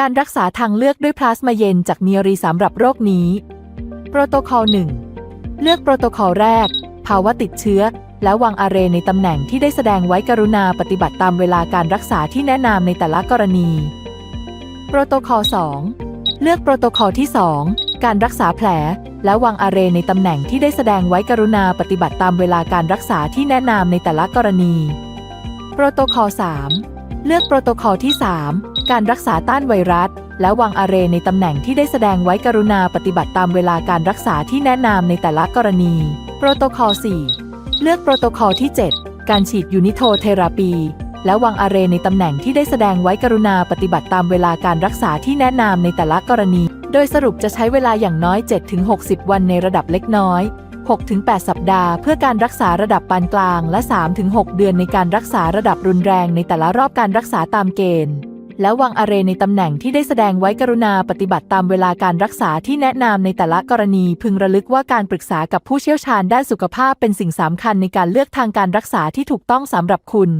การรักษาทางเลือกด้วยพลาสมาเย็นจากเนียรีสำหรับโรคนี้ โปรโตคอล 1 เลือกโปรโตคอลแรก ภาวะติดเชื้อ และวางอาเรในตำแหน่งที่ได้แสดงไว้กรุณาปฏิบัติตามเวลาการรักษาที่แนะนำในแต่ละกรณี โปรโตคอล 2 เลือกโปรโตคอลที่ 2 การรักษาแผล และวางอาเรในตำแหน่งที่ได้แสดงไว้กรุณาปฏิบัติตามเวลาการรักษาที่แนะนำในแต่ละกรณี โปรโตคอล 3 เลือกโปรโตคอลที่ 3 การรักษาต้านไวรัส และวางอาเรในตำแหน่งที่ได้แสดงไว้กรุณาปฏิบัติตามเวลาการรักษาที่แนะนำในแต่ละกรณี โปรโตคอล 4 เลือกโปรโตคอลที่ 7 การฉีดยูนิโทเทราปี และวางอาเรในตำแหน่งที่ได้แสดงไว้กรุณาปฏิบัติตามเวลาการรักษาที่แนะนำในแต่ละกรณี โดยสรุปจะใช้เวลาอย่างน้อย 7-60 วันในระดับเล็กน้อย 6-8 สัปดาห์ เพื่อการรักษาระดับปานกลาง และ 3-6 เดือนในการรักษาระดับรุนแรงในแต่ละรอบการรักษาตามเกณฑ์ และวางอาเรในตำแหน่งที่ได้แสดงไว้กรุณาปฏิบัติตามเวลาการรักษาที่แนะนำในแต่ละกรณีพึงระลึกว่าการปรึกษากับผู้เชี่ยวชาญด้านสุขภาพเป็นสิ่งสำคัญในการเลือกทางการรักษาที่ถูกต้องสำหรับคุณ